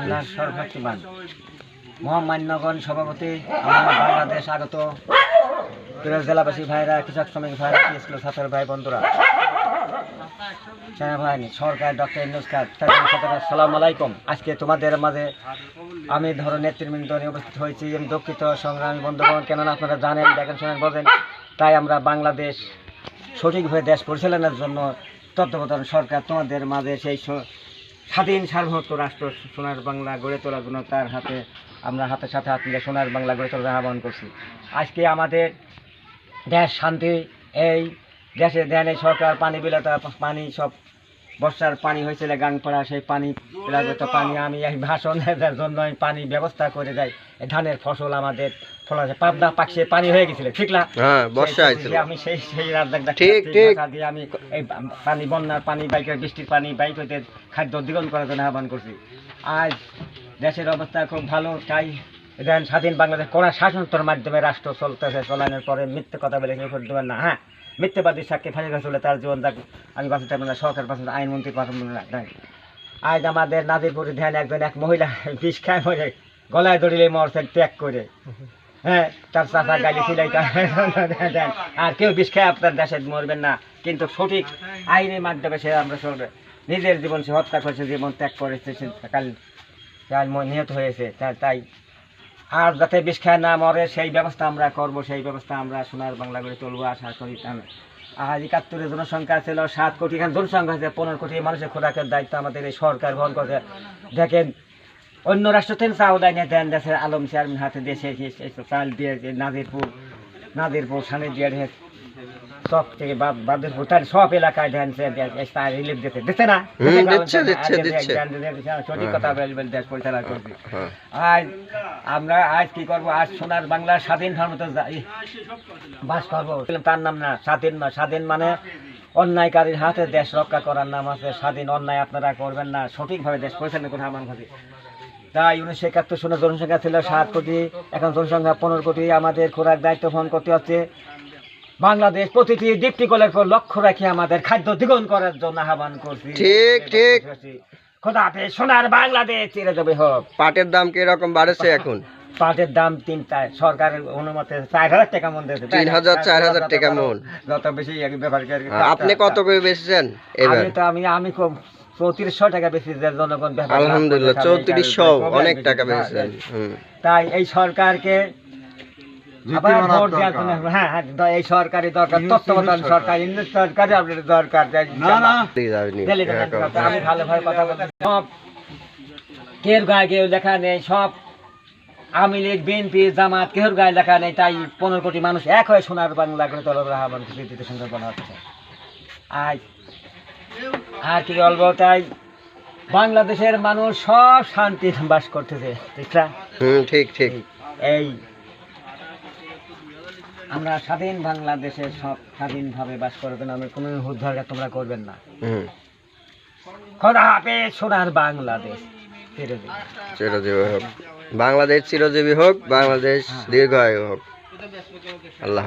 আল্লাহ সর্বশক্তিমান। মহামান্যগণ, সভাপতি, আমার বাংলাদেশ, আগত। প্রিয় জেলাবাসী ভাইরা, কৃষক শ্রমিক ভাইরা স্কুল ছাত্র ভাই, বন্ধুরা। সেনাবাহিনী সরকার, ডক্টর ইনুস্কার সালাম আলাইকুম। আজকে তোমাদের মাঝে আমি ধরো নেতৃবৃন্দ নিয়ে উপস্থিত হয়েছি। আমি দুঃখিত, সংগ্রামী বন্ধুগণ, কেননা আপনারা জানেন, দেখেন, শোনেন, বোঝেন, তাই আমরা বাংলাদেশ সঠিকভাবে দেশ পরিচালনার জন্য তত্ত্বাবধান সরকার তোমাদের মাঝে সেই স্বাধীন সার্বভৌমত্ব রাষ্ট্র সোনার বাংলা গড়ে তোলার জন্য তার হাতে আমরা হাতের সাথে হাত মিলে সোনার বাংলা গড়ে তোলার আহ্বান করছি। আজকে আমাদের দেশ শান্তি, এই দেশে দেন সরকার, পানি বিলাতা, পানি সব বর্ষার পানি হয়েছিল গাং পড়া সেই পানি বিলাগত পানি আমি এই ভাষণ দেওয়ার জন্য আমি পানি ব্যবস্থা করে যাই ধানের ফসল আমাদের ফলা পাবদা পাকছে পানি হয়ে গেছিল ঠিক না? হ্যাঁ বর্ষা সেই- আইছিল। আমি সেই সেই। কথা দিয়ে আমি এই পানি বন্যার পানি বাইকে বৃষ্টির পানি বাইক হইতে খাদ্য দ্বিগুণ করার জন্য আহ্বান করছি। আজ দেশের অবস্থা খুব ভালো তাই দেন স্বাধীন বাংলাদেশ কোনা শাসনতর মাধ্যমে রাষ্ট্র চলতেছে, চলানোর পরে মিথ্যে কথা বলে করে দেবেন না। হ্যাঁ মিথ্যেবাদী সাক্ষী ফাঁসি চলে, তার জীবন যাক। আমি বাঁচাতে পারব না, সরকার বাঁচাতে আইনমন্ত্রী পাঠাবো না। আজ আমাদের নাদিরপুরে ধ্যান একজন এক মহিলা বিষ খায় মরে, গলায় ধরিলে মরছেন ত্যাগ করে। হ্যাঁ তার চাষা গালি সিলাই আর কেউ বিষ খায়, আপনার দেশে মরবেন না। কিন্তু সঠিক আইনের মাধ্যমে সে আমরা চলবে। নিজের জীবন সে হত্যা করেছে, জীবন ত্যাগ করেছে, সে কাল কাল নিহত হয়েছে তাই আর যাতে বিষ খায় না মরে, সেই ব্যবস্থা আমরা করব, সেই ব্যবস্থা আমরা সোনার বাংলা করে চলবো আশা করি আজ একাত্তরে জনসংখ্যা ছিল সাত কোটি, এখানে জনসংখ্যা আছে পনেরো কোটি। মানুষের খোরাকের দায়িত্ব আমাদের এই সরকার বহন করছে। দেখেন, অন্য রাষ্ট্র থেকে চাও দেয় না, দেন দেশের আলম চেয়ারম্যান হাতে দেশে চাল দিয়ে যে নাজিরপুর নাজিরপুর সানি দিয়ে সব থেকে বাদুরপুর তার সব এলাকায় দেন রিলিফ দিতে। দিতে না? সঠিক কথা বলবেন দেশ পরিচালনা করবে। হ্যাঁ। আজ আমরা আজ কি করব? আজ সোনার বাংলা স্বাধীন ধর্মতে বাস করব। তার নাম না স্বাধীন না স্বাধীন মানে অন্যায়কারীর হাতে দেশ রক্ষা করার নাম আছে। স্বাধীন অন্যায় আপনারা করবেন না। সঠিকভাবে দেশ পরিচালনা করে আমার ভাবে তাই উনিশশো একাত্তর সনে জনসংখ্যা ছিল সাত কোটি এখন জনসংখ্যা পনেরো কোটি। আমাদের খোরাক দায়িত্ব বহন করতে হচ্ছে বাংলাদেশ প্রতিটি ডিপটি কলের উপর লক্ষ্য রাখি আমাদের খাদ্য দ্বিগুণ করার জন্য আহ্বান করছি ঠিক, ঠিক। খোদা হাফেজ, সোনার বাংলাদেশ চিরে যাবে হোক পাটের দাম কীরকম বাড়েছে এখন পাটের দাম সরকারের অনুমতি চার হাজার টাকা মন দিয়েছে তিন হাজার, চার হাজার টাকা মন। যত বেশি কি। আপনি কত করে বেচেছেন এবার আমি তো আমি আমি খুব চৌত্রিশশো টাকা বেশি জনগণ ব্যাপার আলহামদুলিল্লাহ চৌত্রিশশো অনেক টাকা হুম তাই এই সরকারকে আবার ভোট দেওয়ার জন্য হ্যাঁ হ্যাঁ এই সরকারি দরকার তত্ত্বাবধান সরকার। ইংলিশ সরকারি আপনাদের দরকার না না। দিয়ে যাবেনি, এরকম। আমি ভালোভাবে কথা বলছি। সব কের গায়ে কেউ লেখা নেই সব আওয়ামী লীগ বিএনপি জামাত কেউর গায়ে লেখা নেই তাই পনেরো কোটি মানুষ এক হয়ে সোনার বাংলা করে তলব দিতে সুন্দর বলা হচ্ছে। আজ আর কি বলব তাই বাংলাদেশের মানুষ সব শান্তি বাস করতেছে ঠিক ঠিক। এই আমরা স্বাধীন বাংলাদেশে সব স্বাধীনভাবে বাস করবেন আমরা কোনো উদ্ধারটা তোমরা করবেন না। খোদা হাফেজ সোনার বাংলাদেশ চিরজীবী হোক। বাংলাদেশ চিরজীবী হোক বাংলাদেশ দীর্ঘায়ু হোক। আল্লাহ